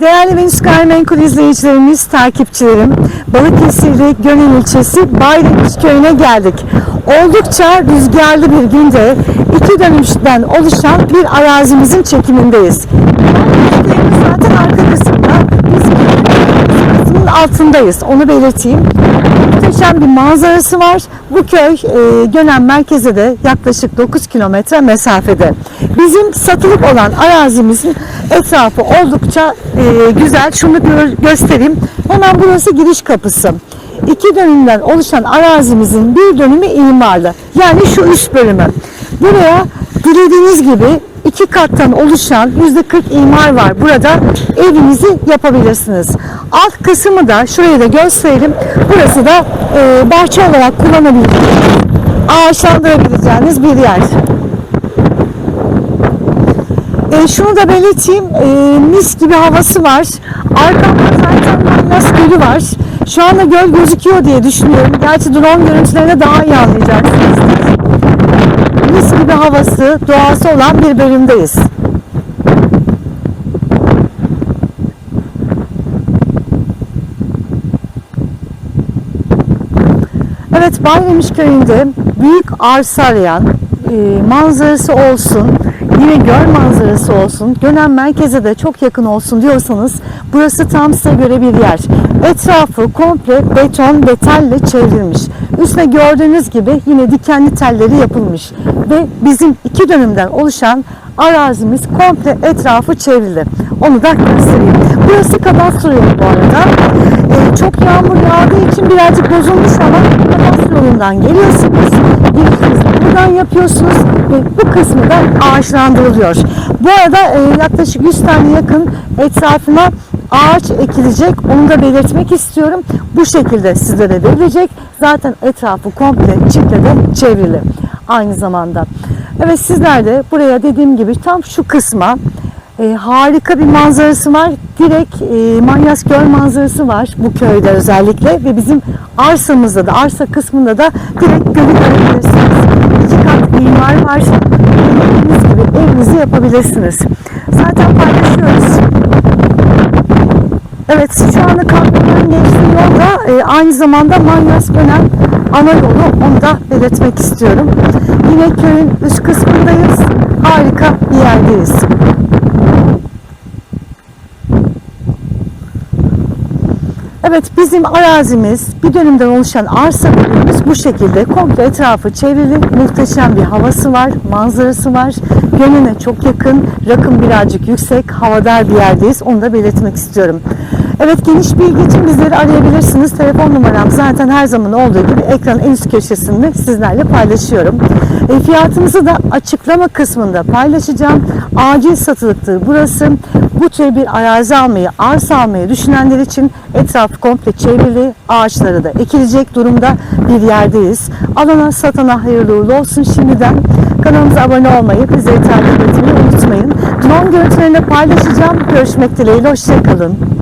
Değerli Venüs Gayrimenkul izleyicilerimiz, takipçilerim, Balıkesirli Gönül ilçesi Bayramış köyüne geldik. Oldukça rüzgarlı bir günde iki dönüşten oluşan bir arazimizin çekimindeyiz. Zaten arka kısımda, biz altındayız, onu belirteyim. Muhteşem bir manzarası var. Bu köy e, Gönen merkeze de yaklaşık 9 kilometre mesafede. Bizim satılık olan arazimizin etrafı oldukça e, güzel. Şunu gö- göstereyim. Hemen burası giriş kapısı. İki dönümden oluşan arazimizin bir dönümü imarlı. Yani şu üst bölümü. Buraya dilediğiniz gibi iki kattan oluşan yüzde 40 imar var. Burada evinizi yapabilirsiniz. Alt kısmı da şurayı da gösterelim. Burası da e, bahçe olarak kullanabileceğiniz, ağaçlandırabileceğiniz bir yer. E, şunu da belirteyim, e, mis gibi havası var. Arkamda zaten Manlas Gölü var. Şu anda göl gözüküyor diye düşünüyorum. Gerçi drone görüntülerinde daha iyi anlayacaksınız. Mis gibi havası, doğası olan bir bölümdeyiz. Evet Bayramış köyünde büyük arsa arayan, e, manzarası olsun, yine göl manzarası olsun, Gönen merkeze de çok yakın olsun diyorsanız burası tam size göre bir yer. Etrafı komple beton ve telle çevrilmiş. Üstüne gördüğünüz gibi yine dikenli telleri yapılmış ve bizim iki dönümden oluşan arazimiz komple etrafı çevrili. Onu da göstereyim. Burası kadastro yolu bu arada. Ee, çok yağmur yağdığı için birazcık bozulmuş ama kadastro yolundan geliyorsunuz. Girişinizi buradan yapıyorsunuz ve bu kısmı da ağaçlandırılıyor. Bu arada e, yaklaşık 100 tane yakın etrafına ağaç ekilecek. Onu da belirtmek istiyorum. Bu şekilde sizlere verilecek. Zaten etrafı komple çitle de çevrili. Aynı zamanda. Evet sizler de buraya dediğim gibi tam şu kısma e, harika bir manzarası var. Direkt e, Manyas Göl manzarası var bu köyde özellikle ve bizim arsamızda da arsa kısmında da direkt gölü görebilirsiniz. İki kat imar var. Dediğimiz gibi evinizi yapabilirsiniz. Zaten paylaşıyoruz. Evet şu anda Kalkınmanın geçtiği yolda e, aynı zamanda Manyas Gönen ana yolu onu da belirtmek istiyorum. Yine köyün üst kısmındayız. Harika bir yerdeyiz. Evet bizim arazimiz bir dönümden oluşan arsa bölümümüz bu şekilde komple etrafı çevrili muhteşem bir havası var, manzarası var. Gönüne çok yakın, rakım birazcık yüksek, havadar bir yerdeyiz. Onu da belirtmek istiyorum. Evet geniş bilgi için bizleri arayabilirsiniz. Telefon numaram zaten her zaman olduğu gibi ekranın en üst köşesinde sizlerle paylaşıyorum. E, fiyatımızı da açıklama kısmında paylaşacağım. Acil satılıktır burası. Bu tür bir arazi almayı, arsa almayı düşünenler için etrafı komple çevrili, ağaçları da ekilecek durumda bir yerdeyiz. Alana satana hayırlı uğurlu olsun şimdiden. Kanalımıza abone olmayı, bizleri takip etmeyi unutmayın. Drone görüntülerini paylaşacağım. Görüşmek dileğiyle, hoşçakalın.